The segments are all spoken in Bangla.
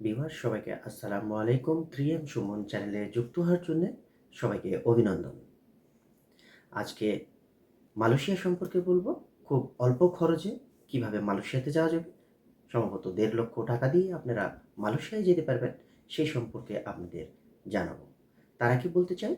বিভার সবাইকে আসসালামু আলাইকুম। থ্রি এম সুমন চ্যানেলে যুক্ত হওয়ার জন্য সবাইকে অভিনন্দন। আজকে মালয়েশিয়া সম্পর্কে বলব। খুব অল্প খরচে কীভাবে মালয়েশিয়াতে যাওয়া যাবে, সম্ভবত দেড় লক্ষ টাকা দিয়ে আপনারা মালয়েশিয়ায় যেতে পারবেন সেই সম্পর্কে আপনাদের জানাব। তারা কি বলতে চাই,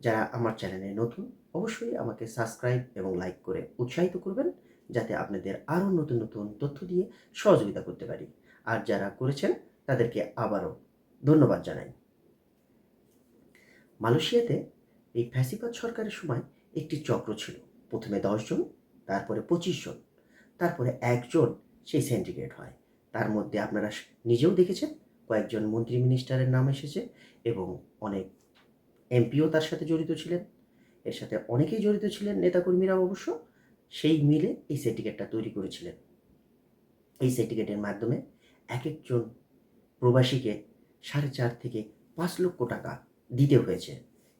যারা আমার চ্যানেলে নতুন, অবশ্যই আমাকে সাবস্ক্রাইব এবং লাইক করে উৎসাহিত করবেন, যাতে আপনাদের আরও নতুন নতুন তথ্য দিয়ে সহযোগিতা করতে পারি। আর যারা করেছেন তাদেরকে আবারও ধন্যবাদ জানাই। মালয়েশিয়াতে এই ফ্যাসিবাদ সরকারের সময় একটি চক্র ছিল। প্রথমে দশজন তারপরে পঁচিশ জন, তারপরে একজন সেই সেন্টিগ্রেড হয়। তার মধ্যে আপনারা নিজেও দেখেছেন, কয়েকজন মন্ত্রী মিনিস্টারের নাম এসেছে এবং অনেক এমপিও তার সাথে জড়িত ছিলেন। এর সাথে অনেকেই জড়িত ছিলেন নেতাকর্মীরা অবশ্য। সেই মিলে এই সার্টিফিকেটটা তৈরি করেছিলেন। এই সার্টিফিকেটের মাধ্যমে এক একজন প্রবাসীকে সাড়ে চার থেকে পাঁচ লক্ষ টাকা দিতে হয়েছে।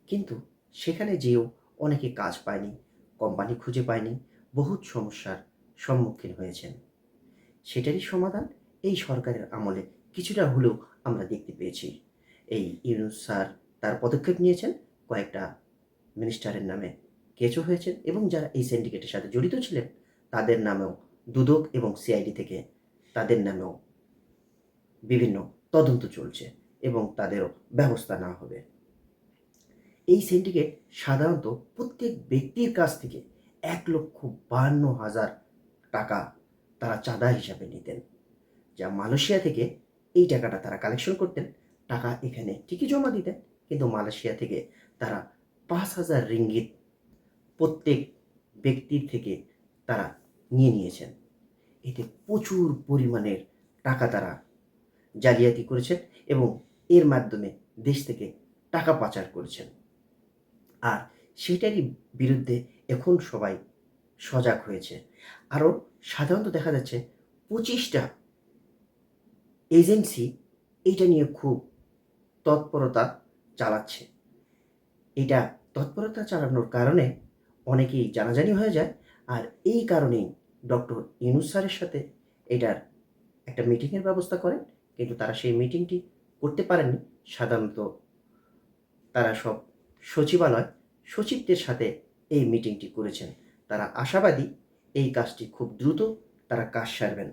কিন্তু সেখানে যেও অনেকে কাজ পায়নি, কোম্পানি খুঁজে পায়নি, বহুত সমস্যার সম্মুখীন হয়েছেন। সেটারই সমাধান এই সরকারের আমলে কিছুটা হলেও আমরা দেখতে পেয়েছি। এই ইউনুস স্যার তার পদক্ষেপ নিয়েছেন, কয়েকটা মিনিস্টারের নামে কেঁচো হয়েছেন এবং যারা এই সিন্ডিকেটের সাথে জড়িত ছিলেন, তাদের নামেও দুদক এবং সিআইডি থেকে তাদের নামেও বিভিন্ন তদন্ত চলছে এবং তাদেরও ব্যবস্থা নেওয়া হবে। এই সিন্ডিকেট সাধারণত প্রত্যেক ব্যক্তির কাছ থেকে এক লক্ষ বাহান্ন হাজার টাকা তারা চাঁদা হিসাবে নিতেন, যা মালয়েশিয়া থেকে এই টাকাটা তারা কালেকশন করতেন। টাকা এখানে ঠিকই জমা দিতেন, কিন্তু মালয়েশিয়া থেকে তারা পাঁচ হাজার রিঙ্গিত প্রত্যেক ব্যক্তির থেকে তারা নিয়ে নিয়েছেন। এতে প্রচুর পরিমাণের টাকা তারা জালিয়াতি করেছেন এবং এর মাধ্যমে দেশ থেকে টাকা পাচার করেছেন। আর সেটারই বিরুদ্ধে এখন সবাই সজাগ হয়েছে। আরও সাধারণত দেখা যাচ্ছে পঁচিশটা এজেন্সি এটা নিয়ে খুব তৎপরতা চালাচ্ছে। এটা তৎপরতা চালানোর কারণে অনেকেই জানাজানি হয়ে যায় আর এই কারণেই ডক্টর ইউনুস স্যারের সাথে এটার একটা মিটিংয়ের ব্যবস্থা করেন কিন্তু তারা সেই মিটিংটি করতে পারেননি। সাধারণত তারা সব সচিবালয় সচিবদের সাথে এই মিটিংটি করেছেন। তারা আশাবাদী এই কাজটি খুব দ্রুত তারা কাজ সারবেন।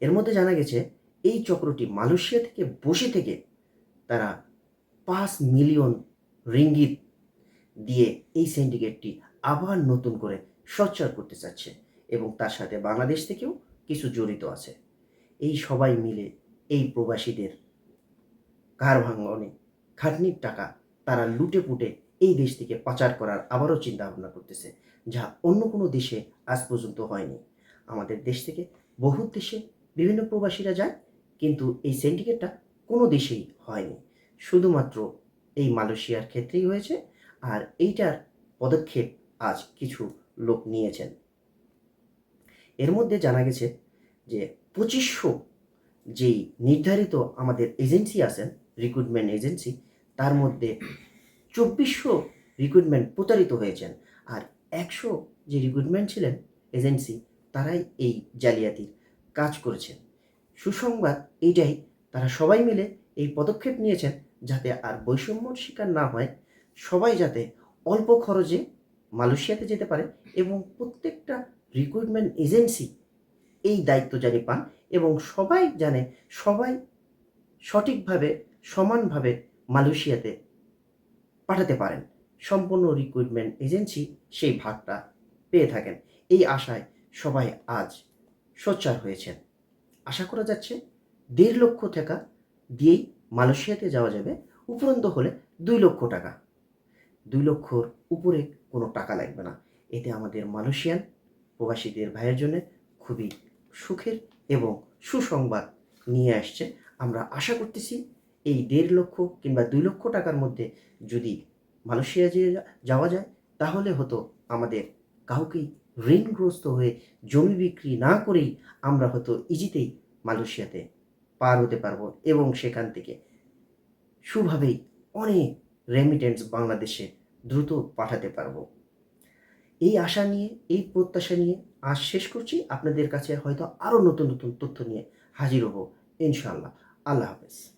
এর মধ্যে জানা গেছে, এই চক্রটি মালয়েশিয়া থেকে বসে থেকে তারা পাঁচ মিলিয়ন রিঙ্গিত দিয়ে এই সিন্ডিকেটটি আবার নতুন করে সচ্চার করতে চাচ্ছে এবং তার সাথে বাংলাদেশ থেকেও কিছু জড়িত আছে। এই সবাই মিলে এই প্রবাসীদের কার ভাঙনে খাটনির টাকা তারা লুটে পুটে এই দেশ থেকে পাচার করার আবারও চিন্তা ভাবনা করতেছে, যা অন্য কোনো দেশে আজ পর্যন্ত হয়নি। আমাদের দেশ থেকে বহু দেশে বিভিন্ন প্রবাসীরা যায়, কিন্তু এই সিন্ডিকেটটা কোনো দেশেই হয়নি। শুধুমাত্র এই মালয়েশিয়ার ক্ষেত্রেই হয়েছে, আর এইটার পদক্ষেপ আজ কিছু লোক নিয়েছেন। এর মধ্যে জানা গেছে যে পঁচিশশো যেই নির্ধারিত আমাদের এজেন্সি আছেন রিক্রুটমেন্ট এজেন্সি তার মধ্যে চব্বিশশো রিক্রুটমেন্ট প্রতারিত হয়েছেন। আর একশো যে রিক্রুটমেন্ট ছিলেন এজেন্সি তারাই এই জালিয়াতির কাজ করেছেন। সুসংবাদ এইটাই, তারা সবাই মিলে এই পদক্ষেপ নিয়েছেন যাতে আর বৈষম্যর শিকার না হয়। সবাই যাতে অল্প খরচে মালয়েশিয়াতে যেতে পারে এবং প্রত্যেকটা রিক্রুটমেন্ট এজেন্সি এই দায়িত্ব জানি পান এবং সবাই জানে সবাই সঠিকভাবে, সমানভাবে মালয়েশিয়াতে পাঠাতে পারেন। সম্পূর্ণ রিক্রুটমেন্ট এজেন্সি সেই ভাগটা পেয়ে থাকেন। এই আশায় সবাই আজ সোচ্চার হয়েছেন। আশা করা যাচ্ছে দেড় লক্ষ টাকা দিয়েই মালয়েশিয়াতে যাওয়া যাবে। উপরন্ত হলে দুই লক্ষ টাকা। দুই লক্ষর উপরে কোনো টাকা লাগবে না। এতে আমাদের মালয়েশিয়ান প্রবাসীদের ভাইয়ের জন্য খুবই সুখের এবং সুসংবাদ নিয়ে আসছে। আমরা আশা করতেছি এই দেড় লক্ষ কিংবা দুই লক্ষ টাকার মধ্যে যদি মালয়েশিয়া যে যাওয়া যায়, তাহলে হতো আমাদের কাউকেই ঋণগ্রস্ত হয়ে জমি বিক্রি না করেই আমরা হয়তো ইজিতেই মালয়েশিয়াতে পার হতে পারব এবং সেখান থেকে সুভাবেই অনেক রেমিটেন্স বাংলাদেশে দ্রুত পাঠাতে পারব। এই আশা নিয়ে, এই প্রত্যাশা নিয়ে আজ শেষ করছি। আপনাদের কাছে হয়তো আরও নতুন নতুন তথ্য নিয়ে হাজির হব। ইনশাআল্লাহ। আল্লাহ হাফেজ।